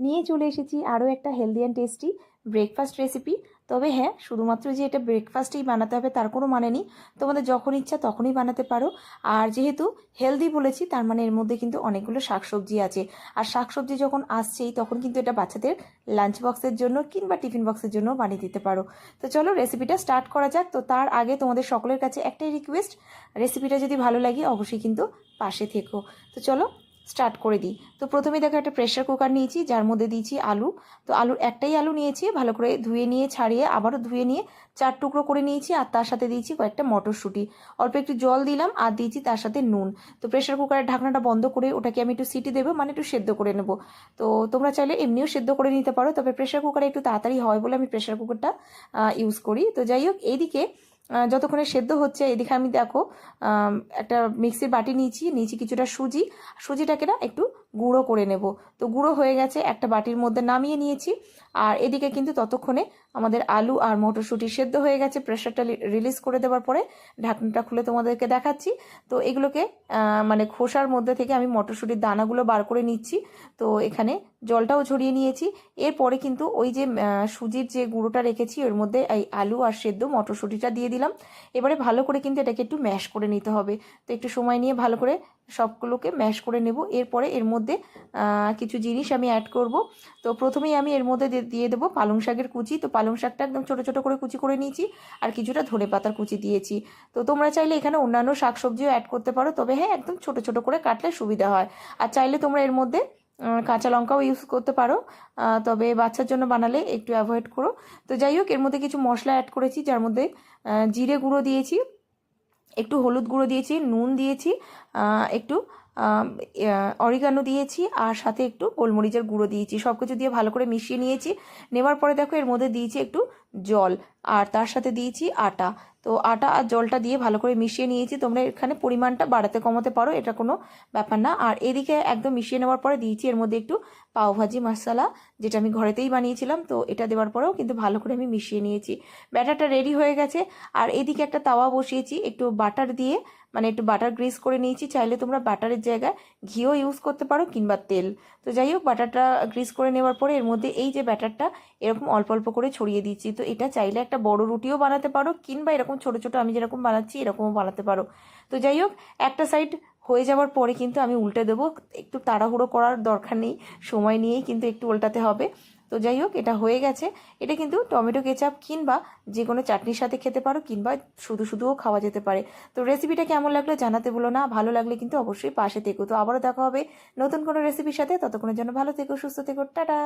নিয়ে চলে এসেছি আরও একটা healthy and tasty breakfast recipe তবে হ্যাঁ শুধুমাত্র যে এটা ব্রেকফাস্টেই বানাতে হবে তার কোনো মানে নেই। তোমাদের যখন ইচ্ছা তখনই বানাতে পারো। আর যেহেতু হেলদি বলেছি, তার মানে এর মধ্যে কিন্তু অনেকগুলো শাকসবজি আছে। আর শাকসবজি যখন আসছেই, তখন কিন্তু এটা বাচ্চাদের লাঞ্চ বক্সের জন্য কিংবা টিফিন বক্সের জন্য বানিয়ে দিতে পারো। তো চলো রেসিপিটা স্টার্ট করা যাক। তো তার আগে তোমাদের সকলের কাছে একটাই রিকোয়েস্ট রেসিপিটা যদি ভালো লাগে অবশ্যই কিন্তু পাশে থেকো। তো চলো স্টার্ট করে দিই। তো প্রথমে দেখো একটা প্রেশার কুকার নিয়েছি, যার মধ্যে দিয়েছি আলু। তো আলুর একটাই আলু নিয়েছি, ভালো করে ধুয়ে নিয়ে, ছাড়িয়ে আবারও ধুয়ে নিয়ে চার টুকরো করে নিয়েছি আর তার সাথে দিয়েছি কয়েকটা মটরশুঁটি। অল্প একটু জল দিলাম আর দিয়েছি তার সাথে নুন। তো প্রেশার কুকারের ঢাকনাটা বন্ধ করে ওটাকে আমি একটু সিটি দেবো মানে একটু সেদ্ধ করে নেব। তো তোমরা চাইলে এমনিও সেদ্ধ করে নিতে পারো, তবে প্রেশার কুকারে একটু তাড়াতাড়ি হয় বলে আমি প্রেশার কুকারটা ইউজ করি। তো যাই হোক, এইদিকে যতক্ষণে সেদ্ধ হচ্ছে, এদিকে আমি দেখো একটা মিক্সির বাটি নিয়েছি নিয়েছি কিছুটা সুজি। সুজিটাকে না একটু গুঁড়ো করে নেব। তো গুঁড়ো হয়ে গেছে, একটা বাটির মধ্যে নামিয়ে নিয়েছি। আর এদিকে কিন্তু ততক্ষণে আমাদের আলু আর মটরশুঁটি সেদ্ধ হয়ে গেছে প্রেশারটা রিলিজ করে দেওয়ার পরে ঢাকনাটা খুলে তোমাদেরকে দেখাচ্ছি। তো এগুলোকে মানে খোসার মধ্যে থেকে আমি মটরশুঁটির দানাগুলো বার করে নিচ্ছি। তো এখানে জলটাও ঝরিয়ে নিয়েছি। এরপরে কিন্তু ওই যে সুজির যে গুঁড়োটা রেখেছি, ওর মধ্যে এই আলু আর সেদ্ধ মটরশুঁটিটা দিয়ে দিলাম। এবারে ভালো করে কিন্তু এটাকে একটু ম্যাশ করে নিতে হবে। তো একটু সময় নিয়ে ভালো করে সবগুলোকে ম্যাশ করে নেব। এরপরে এর মধ্যে কিছু জিনিস আমি অ্যাড করব। তো প্রথমেই আমি এর মধ্যে দিয়ে- দেবো পালং শাকের কুচি। তো পালং শাকটা একদম ছোটো ছোটো করে কুচি করে নিয়েছি আর কিছুটা ধনে পাতার কুচি দিয়েছি। তো তোমরা চাইলে এখানে অন্যান্য শাকসবজিও অ্যাড করতে পারো। তবে হ্যাঁ একদম ছোটো ছোটো করে কাটলে সুবিধা হয়। আর চাইলে তোমরা এর মধ্যে কাঁচা লঙ্কাও ইউজ করতে পারো। তবে বাচ্চার জন্য বানালে একটু অ্যাভয়েড করো। তো যাই হোক, এর মধ্যে কিছু মশলা অ্যাড করেছি, যার মধ্যে জিরে গুঁড়ো দিয়েছি, একটু হলুদ গুঁড়ো দিয়েছি, নুন দিয়েছি একটু অরিগানো দিয়েছি আর সাথে একটু গোলমরিচের গুঁড়ো দিয়েছি। সব কিছু দিয়ে ভালো করে মিশিয়ে নিয়েছি। নেওয়ার পরে দেখো এর মধ্যে দিয়েছি একটু জল আর তার সাথে দিয়েছি আটা। তো আটা আর জলটা দিয়ে ভালো করে মিশিয়ে নিয়েছি। তোমরা এখানে পরিমাণটা বাড়াতে কমাতে পারো, এটা কোনো ব্যাপার না। আর এদিকে একদম মিশিয়ে নেওয়ার পরে দিয়েছি এর মধ্যে একটু পাওভাজি মশলা, যেটা আমি ঘরেতেই বানিয়েছিলাম। তো এটা দেওয়ার পরেও কিন্তু ভালো করে আমি মিশিয়ে নিয়েছি। ব্যাটারটা রেডি হয়ে গেছে। আর এদিকে একটা তাওয়া বসিয়েছি, একটু বাটার দিয়ে। মানে একটু বাটার গ্রিস করে নিয়েছি, চাইলে তোমরা বাটারের জায়গায় ঘিও ইউজ করতে পারো কিংবা তেল। তো যাই হোক বাটারটা গ্রিস করে নেওয়ার পরে এর মধ্যে এই যে ব্যাটারটা এরকম অল্প অল্প করে ছড়িয়ে দিচ্ছি। তো এটা চাইলে একটা বড় রুটিও বানাতে পারো কিংবা এরকম ছোট ছোট আমি যেরকম বানাচ্ছি এরকমও বানাতে পারো। তো যাই হোক, একটা সাইড হয়ে যাওয়ার পরে কিন্তু আমি উল্টে দেবো। একটু তাড়াহুড়ো করার দরকার নেই, সময় নিয়েই কিন্তু একটু উল্টাতে হবে। তো যাই হোক, এটা হয়ে গেছে। এটা কিন্তু টমেটো কেচাপ কিংবা যে কোনো চাটনির সাথে খেতে পারো কিংবা শুধু শুধুও খাওয়া যেতে পারে। তো রেসিপিটা কেমন লাগল জানাতে বলো না, ভালো লাগলে কিন্তু অবশ্যই পাশে থেকো। তো আবারও দেখা হবে নতুন কোনো রেসিপির সাথে। ততক্ষণের জন্য ভালো থেকো, সুস্থ থেকো, টাটা!